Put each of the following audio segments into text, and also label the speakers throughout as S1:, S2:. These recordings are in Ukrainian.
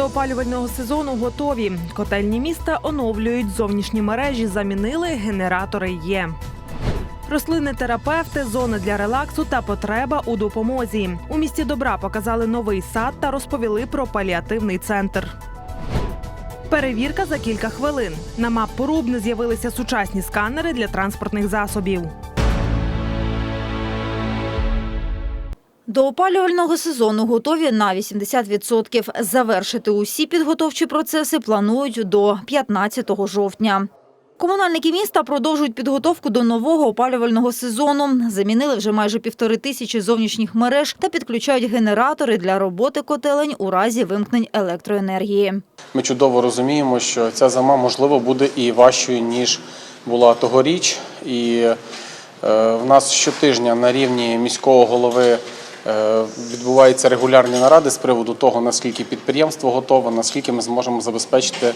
S1: До опалювального сезону готові. Котельні міста оновлюють зовнішні мережі, замінили генератори є. Рослини терапевти, зони для релаксу та потреба у допомозі. У місті добра показали новий сад та розповіли про паліативний центр. Перевірка за кілька хвилин. На мап Порубни з'явилися сучасні сканери для транспортних засобів.
S2: До опалювального сезону готові на 80%. Завершити усі підготовчі процеси планують до 15 жовтня. Комунальники міста продовжують підготовку до нового опалювального сезону. Замінили вже майже півтори тисячі зовнішніх мереж та підключають генератори для роботи котелень у разі вимкнень електроенергії.
S3: Ми чудово розуміємо, що ця зима можливо буде і важчою ніж була тогоріч. І е, в нас щотижня на рівні міського голови відбуваються регулярні наради з приводу того, наскільки підприємство готове, наскільки ми зможемо забезпечити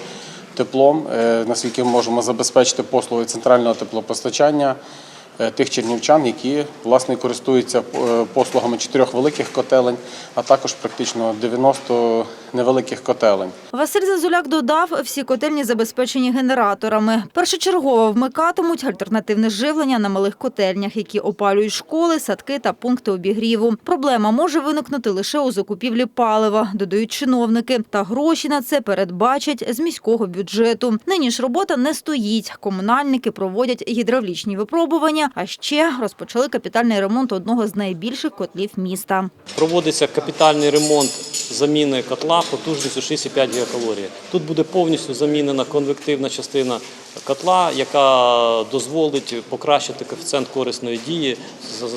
S3: теплом, е, наскільки ми можемо забезпечити послуги центрального теплопостачання е, тих чернівчан, які власне користуються е, послугами чотирьох великих котелень, а також практично 90 невеликих котелень.
S2: Василь Зазуляк додав, всі котельні забезпечені генераторами. Першочергово вмикатимуть альтернативне живлення на малих котельнях, які опалюють школи, садки та пункти обігріву. Проблема може виникнути лише у закупівлі палива, додають чиновники. Та гроші на це передбачать з міського бюджету. Нині ж робота не стоїть. Комунальники проводять гідравлічні випробування, а ще розпочали капітальний ремонт одного з найбільших котлів міста.
S4: Проводиться капітальний ремонт заміни котла потужністю 6,5 гігакалорії. Тут буде повністю замінена конвективна частина котла, яка дозволить покращити коефіцієнт корисної дії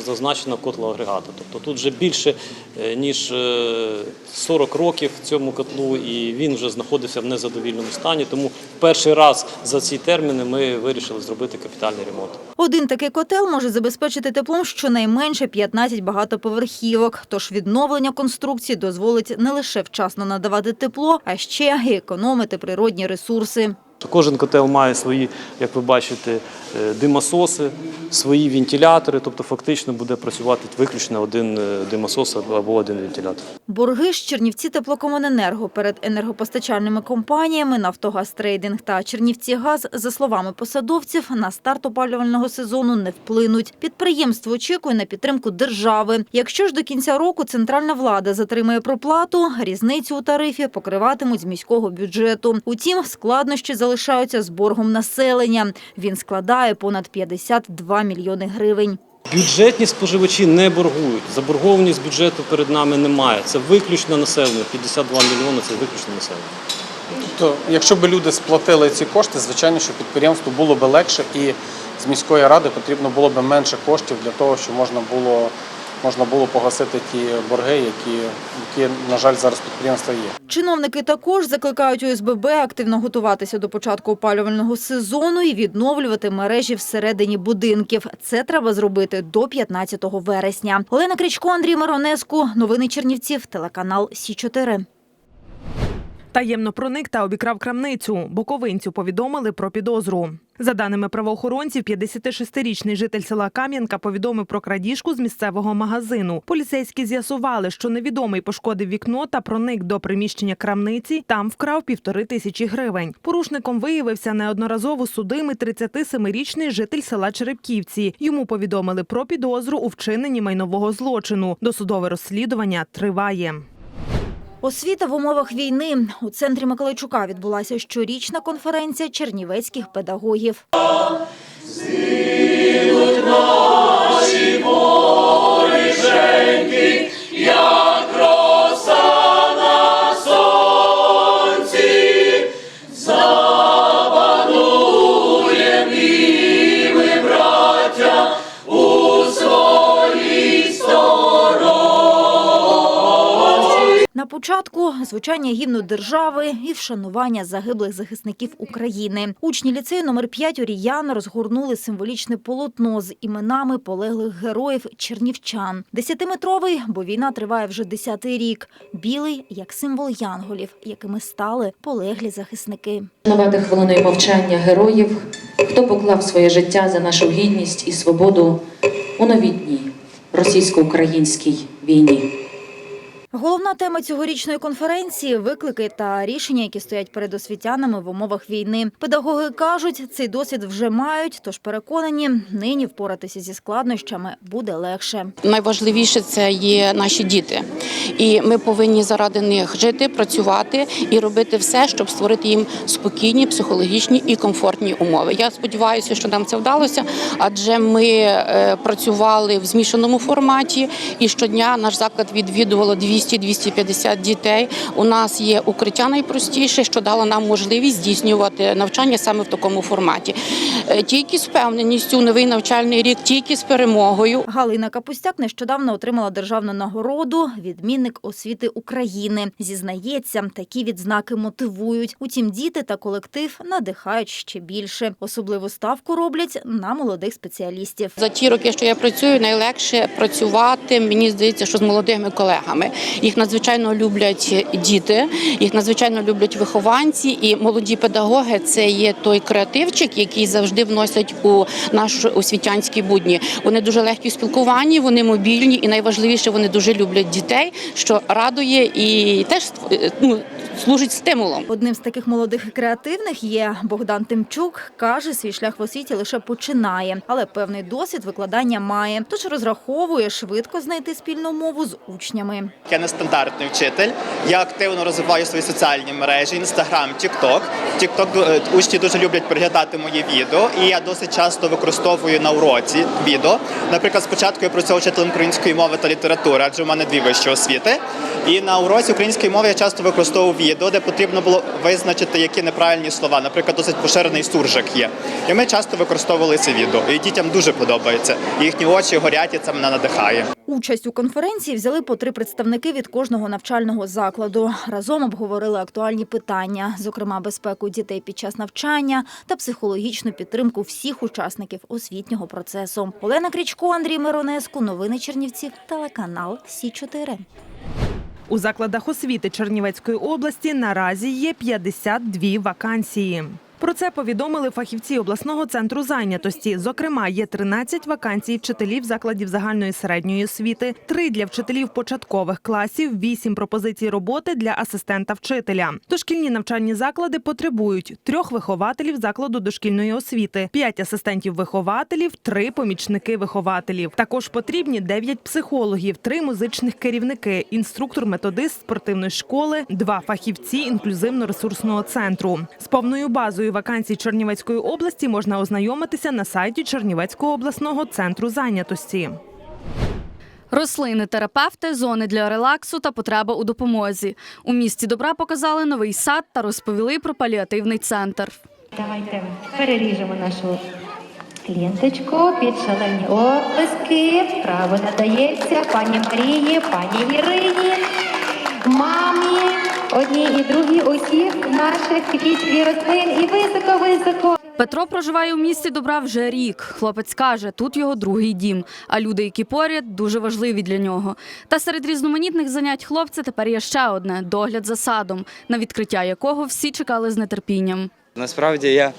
S4: зазначеного котлоагрегату. Тобто тут вже більше е, ніж е, 40 років цьому котлу, і він вже знаходився в незадовільному стані. Тому перший раз за ці терміни ми вирішили зробити капітальний ремонт.
S2: Один такий котел може забезпечити теплом щонайменше 15 багатоповерхівок. Тож відновлення конструкції дозволить не лише вчасно надавати тепло, а ще й економити природні ресурси.
S4: Кожен котел має свої, як ви бачите, е, димососи, свої вентилятори, тобто фактично буде працювати виключно один е, димосос або один вентилятор.
S2: Борги ж Чернівці теплокомуненерго перед енергопостачальними компаніями Нафтогаз Трейдинг та Чернівці Газ, за словами посадовців, на старт опалювального сезону не вплинуть. Підприємство очікує на підтримку держави. Якщо ж до кінця року центральна влада затримає проплату, різницю у тарифі покриватимуть з міського бюджету. Утім, складнощі залишаються з боргом населення. Він складає понад 52 мільйони гривень.
S4: Бюджетні споживачі не боргують. Заборгованість бюджету перед нами немає. Це виключно населення. 52 мільйони це виключно населення.
S3: То якщо б люди сплатили ці кошти, звичайно, що підприємству було б легше і з міської ради потрібно було б менше коштів для того, щоб можна було, можна було погасити ті борги, які, які, на жаль, зараз підприємства є.
S2: Чиновники також закликають ОСББ активно готуватися до початку опалювального сезону і відновлювати мережі всередині будинків. Це треба зробити до 15 вересня. Олена Крічко, Андрій Маронеску, Новини Чернівців. Телеканал Сі 4
S1: Таємно проник та обікрав крамницю. Боковинцю повідомили про підозру. За даними правоохоронців, 56-річний житель села Кам'янка повідомив про крадіжку з місцевого магазину. Поліцейські з'ясували, що невідомий пошкодив вікно та проник до приміщення крамниці. Там вкрав півтори тисячі гривень. Порушником виявився неодноразово судимий 37-річний житель села Черепківці. Йому повідомили про підозру у вчиненні майнового злочину. Досудове розслідування триває.
S2: Освіта в умовах війни. У центрі Миколайчука відбулася щорічна конференція чернівецьких педагогів. На початку звучання гімну держави і вшанування загиблих захисників України. Учні ліцею номер 5 Оріян розгорнули символічне полотно з іменами полеглих героїв чернівчан. Десятиметровий, бо війна триває вже десятий рік. Білий як символ янголів, якими стали полеглі захисники.
S5: Вшанувати хвилиною мовчання героїв, хто поклав своє життя за нашу гідність і свободу у новітній російсько-українській війні.
S2: Головна тема цьогорічної конференції виклики та рішення, які стоять перед освітянами в умовах війни. Педагоги кажуть, цей досвід вже мають, тож переконані, нині впоратися зі складнощами буде легше.
S6: Найважливіше це є наші діти, і ми повинні заради них жити, працювати і робити все, щоб створити їм спокійні, психологічні і комфортні умови. Я сподіваюся, що нам це вдалося, адже ми е, працювали в змішаному форматі, і щодня наш заклад відвідувало 200-250 дітей. У нас є укриття найпростіше, що дало нам можливість здійснювати навчання саме в такому форматі. Е, Тільки з впевненістю, новий навчальний рік, тільки з перемогою.
S2: Галина Капустяк нещодавно отримала державну нагороду відмінник освіти України. Зізнається, такі відзнаки мотивують. Утім, діти та колектив надихають ще більше. Особливу ставку роблять на молодих спеціалістів.
S6: За ті роки, що я працюю, найлегше працювати. Мені здається, що з молодими колегами. Їх надзвичайно люблять діти, їх надзвичайно люблять вихованці, і молоді педагоги це є той креативчик, який завжди вносять у наш освітянські будні. Вони дуже легкі в спілкуванні, вони мобільні, і найважливіше, вони дуже люблять дітей, що радує і теж створ- ну, служить стимулом.
S2: Одним з таких молодих і креативних є Богдан Тимчук. Каже, свій шлях в освіті лише починає, але певний досвід викладання має. Тож розраховує швидко знайти спільну мову з учнями.
S7: Я нестандартний вчитель. Я активно розвиваю свої соціальні мережі, інстаграм, тікток. Тікток е, учні дуже люблять переглядати мої відео, і я досить часто використовую на уроці відео. Наприклад, спочатку я працював вчителем української мови та літератури, адже в мене дві вищі освіти. І на уроці української мови я часто використовував відео, де потрібно було визначити, які неправильні слова. Наприклад, досить поширений суржик є. І ми часто використовували це відео. І дітям дуже подобається. Їхні очі горять, і це мене надихає.
S2: Участь у конференції взяли по три представники від кожного навчального закладу. Разом обговорили актуальні питання, зокрема безпеку дітей під час навчання та психологічну підтримку всіх учасників освітнього процесу. Олена Крічко, Андрій Миронеску, новини Чернівців, телеканал Сі 4
S1: У закладах освіти Чернівецької області наразі є 52 вакансії. Про це повідомили фахівці обласного центру зайнятості. Зокрема, є 13 вакансій вчителів закладів загальної середньої освіти, 3 для вчителів початкових класів, 8 пропозицій роботи для асистента вчителя. Дошкільні навчальні заклади потребують трьох вихователів закладу дошкільної освіти, 5 асистентів вихователів, 3 помічники вихователів. Також потрібні 9 психологів, 3 музичних керівники, інструктор-методист спортивної школи, 2 фахівці інклюзивно-ресурсного центру. З повною базою вакансій Чернівецької області можна ознайомитися на сайті Чернівецького обласного центру зайнятості.
S8: Рослини, терапевти, зони для релаксу та потреба у допомозі. У місті добра показали новий сад та розповіли про паліативний центр.
S9: Давайте переріжемо нашу ленточку під шалені оплески. Право надається пані Марії, пані Ірині, одній і другій усіх наших квітів рослин і високо-високо.
S8: Петро проживає у місті добра вже рік. Хлопець каже, тут його другий дім. А люди, які поряд, дуже важливі для нього. Та серед різноманітних занять хлопця тепер є ще одне догляд за садом, на відкриття якого всі чекали з нетерпінням.
S10: Насправді я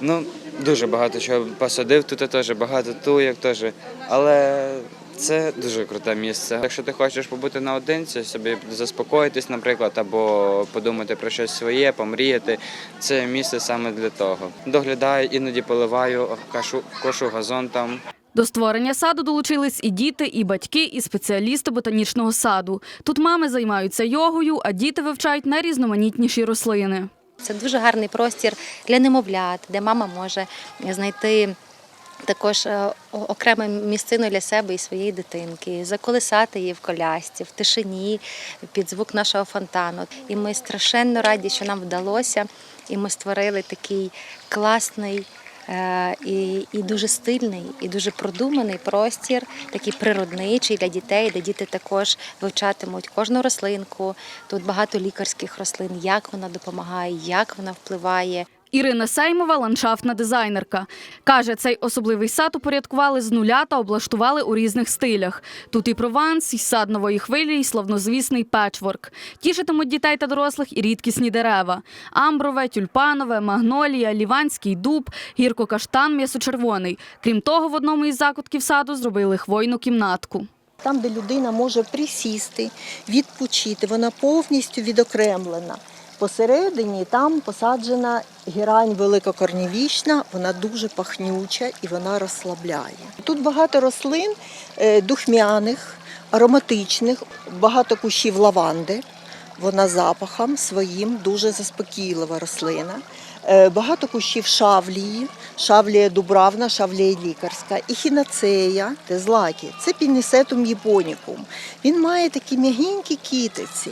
S10: ну, дуже багато чого посадив, тут теж багато туєк теж. Але це дуже круте місце. Якщо ти хочеш побути наодинці, собі заспокоїтись, наприклад, або подумати про щось своє, помріяти, це місце саме для того. Доглядаю, іноді поливаю, кашу, кошу газон там.
S8: До створення саду долучились і діти, і батьки, і спеціалісти ботанічного саду. Тут мами займаються йогою, а діти вивчають найрізноманітніші рослини.
S11: Це дуже гарний простір для немовлят, де мама може знайти також е, о- окрему місцину для себе і своєї дитинки, заколисати її в колясці, в тишині, під звук нашого фонтану. І ми страшенно раді, що нам вдалося, і ми створили такий класний. е, І, і дуже стильний, і дуже продуманий простір, такий природничий для дітей, де діти також вивчатимуть кожну рослинку. Тут багато лікарських рослин, як вона допомагає, як вона впливає.
S8: Ірина Сеймова, ландшафтна дизайнерка. Каже, цей особливий сад упорядкували з нуля та облаштували у різних стилях. Тут і прованс, і сад нової хвилі, і славнозвісний печворк. Тішитимуть дітей та дорослих і рідкісні дерева: амброве, тюльпанове, магнолія, ліванський дуб, гіркокаштан, м'ясочервоний. Крім того, в одному із закутків саду зробили хвойну кімнатку.
S12: Там, де людина може присісти, відпочити, вона повністю відокремлена. Посередині там посаджена герань великокорнівічна, вона дуже пахнюча і вона розслабляє. Тут багато рослин е, духмяних, ароматичних, багато кущів лаванди. Вона запахом своїм дуже заспокійлива рослина. Е, Багато кущів шавлії, шавлія дубравна, шавлія лікарська, і те злаки. Це пінісетум японікум. Він має такі м'ягенькі кітиці,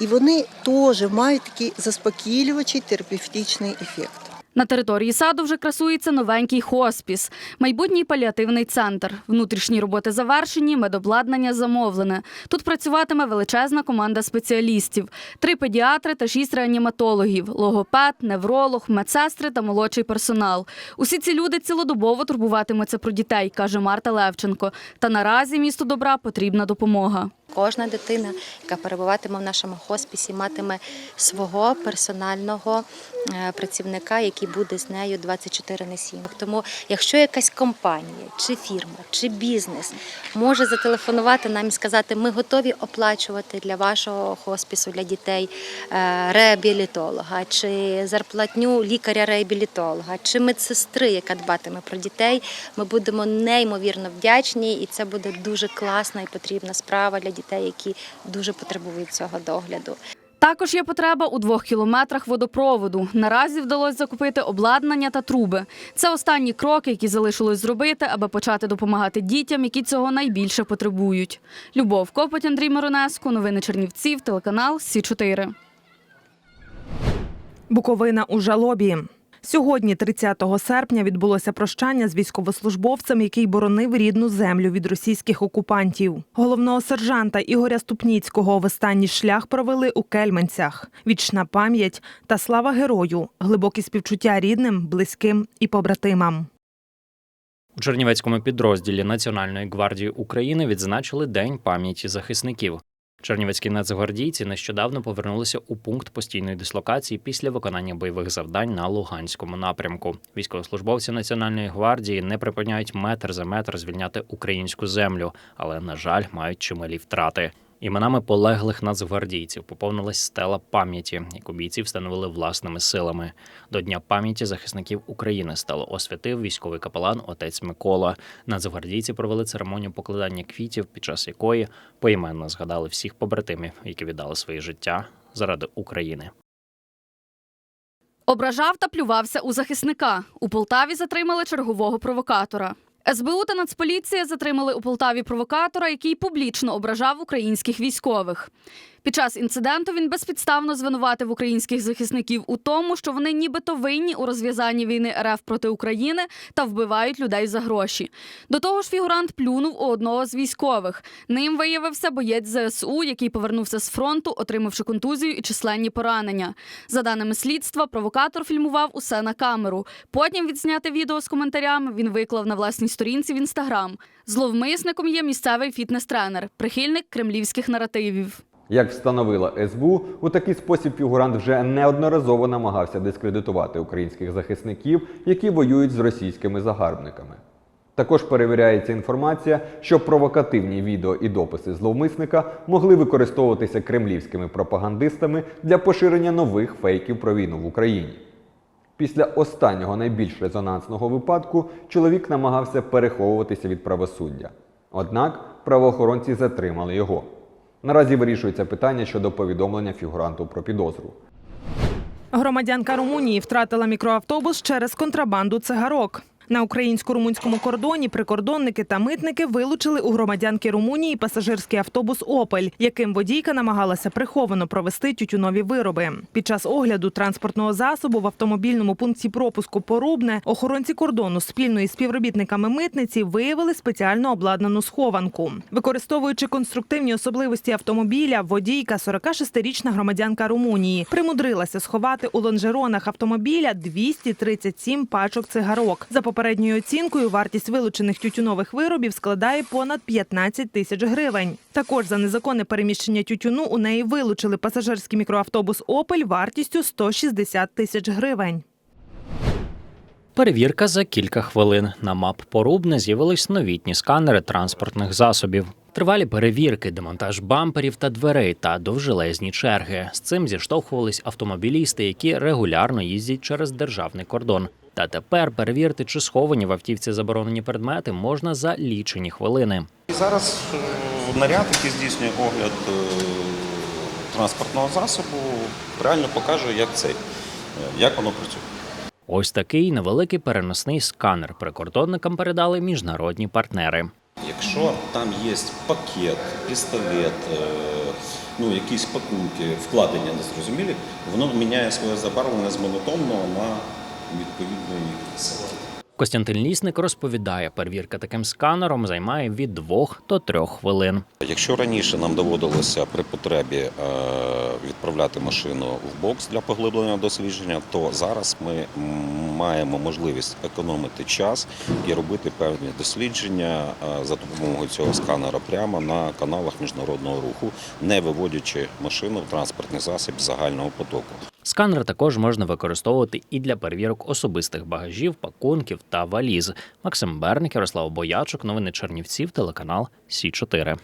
S12: і вони теж мають такий заспокійлювачий терапевтичний ефект.
S8: На території саду вже красується новенький хоспіс, майбутній паліативний центр. Внутрішні роботи завершені, медобладнання замовлене. Тут працюватиме величезна команда спеціалістів: три педіатри та шість реаніматологів, логопед, невролог, медсестри та молодший персонал. Усі ці люди цілодобово турбуватимуться про дітей, каже Марта Левченко. Та наразі місту добра потрібна допомога.
S11: Кожна дитина, яка перебуватиме в нашому хосписі, матиме свого персонального е, працівника, який буде з нею 24 на 7. Тому, якщо якась компанія, чи фірма, чи бізнес може зателефонувати нам і сказати, ми готові оплачувати для вашого хоспису для дітей е, реабілітолога, чи зарплатню лікаря-реабілітолога, чи медсестри, яка дбатиме про дітей, ми будемо неймовірно вдячні, і це буде дуже класна і потрібна справа для дітей, які дуже потребують цього догляду.
S8: Також є потреба у двох кілометрах водопроводу. Наразі вдалося закупити обладнання та труби. Це останні кроки, які залишилось зробити, аби почати допомагати дітям, які цього найбільше потребують. Любов Копоть, Андрій Миронеско, новини Чернівців, телеканал Сі 4
S1: Буковина у жалобі. Сьогодні, 30 серпня, відбулося прощання з військовослужбовцем, який боронив рідну землю від російських окупантів. Головного сержанта Ігоря Ступніцького в останній шлях провели у Кельменцях. Вічна пам'ять та слава герою, глибокі співчуття рідним, близьким і побратимам.
S13: У Чернівецькому підрозділі Національної гвардії України відзначили День пам'яті захисників. Чернівецькі нацгвардійці нещодавно повернулися у пункт постійної дислокації після виконання бойових завдань на Луганському напрямку. Військовослужбовці Національної гвардії не припиняють метр за метр звільняти українську землю, але на жаль мають чималі втрати. Іменами полеглих нацгвардійців поповнилась стела пам'яті, яку бійці встановили власними силами. До Дня пам'яті захисників України стало освятив військовий капелан отець Микола. Нацгвардійці провели церемонію покладання квітів, під час якої поіменно згадали всіх побратимів, які віддали своє життя заради України.
S8: Ображав та плювався у захисника. У Полтаві затримали чергового провокатора. СБУ та Нацполіція затримали у Полтаві провокатора, який публічно ображав українських військових. Під час інциденту він безпідставно звинуватив українських захисників у тому, що вони нібито винні у розв'язанні війни РФ проти України та вбивають людей за гроші. До того ж, фігурант плюнув у одного з військових. Ним виявився боєць ЗСУ, який повернувся з фронту, отримавши контузію і численні поранення. За даними слідства, провокатор фільмував усе на камеру. Потім відзняти відео з коментарями він виклав на власній сторінці в інстаграм. Зловмисником є місцевий фітнес-тренер, прихильник кремлівських наративів.
S14: Як встановила СБУ, у такий спосіб фігурант вже неодноразово намагався дискредитувати українських захисників, які воюють з російськими загарбниками. Також перевіряється інформація, що провокативні відео і дописи зловмисника могли використовуватися кремлівськими пропагандистами для поширення нових фейків про війну в Україні. Після останнього найбільш резонансного випадку чоловік намагався переховуватися від правосуддя. Однак правоохоронці затримали його. Наразі вирішується питання щодо повідомлення фігуранту про підозру.
S1: Громадянка Румунії втратила мікроавтобус через контрабанду цигарок. На українсько-румунському кордоні прикордонники та митники вилучили у громадянки Румунії пасажирський автобус Опель, яким водійка намагалася приховано провести тютюнові вироби. Під час огляду транспортного засобу в автомобільному пункті пропуску Порубне охоронці кордону спільно із співробітниками митниці виявили спеціально обладнану схованку. Використовуючи конструктивні особливості автомобіля, водійка, 46-річна громадянка Румунії, примудрилася сховати у лонжеронах автомобіля 237 пачок цигарок. За попередньою оцінкою, вартість вилучених тютюнових виробів складає понад 15 тисяч гривень. Також за незаконне переміщення тютюну у неї вилучили пасажирський мікроавтобус Опель вартістю 160 тисяч гривень.
S13: Перевірка за кілька хвилин. На мап Порубне з'явились новітні сканери транспортних засобів. Тривалі перевірки, демонтаж бамперів та дверей та довжелезні черги. З цим зіштовхувались автомобілісти, які регулярно їздять через державний кордон. Та тепер перевірити, чи сховані в автівці заборонені предмети, можна за лічені хвилини.
S15: Зараз е, наряд, який здійснює огляд е, транспортного засобу, реально покаже, як цей, е, як воно працює.
S13: Ось такий невеликий переносний сканер прикордонникам передали міжнародні партнери.
S15: Якщо там є пакет, пістолет, ну якісь пакунки, вкладення незрозумілі, воно міняє своє забарвлення з монотонного на відповідний силу.
S13: Костянтин Лісник розповідає, перевірка таким сканером займає від двох до трьох хвилин.
S15: Якщо раніше нам доводилося при потребі е, відправляти машину в бокс для поглибленого дослідження, то зараз ми маємо можливість економити час і робити певні дослідження е, за допомогою цього сканера прямо на каналах міжнародного руху, не виводячи машину в транспортний засіб загального потоку.
S13: Сканер також можна використовувати і для перевірок особистих багажів, пакунків та валіз. Максим Берник, Ярослав Боячок, новини Чернівців, телеканал Сі 4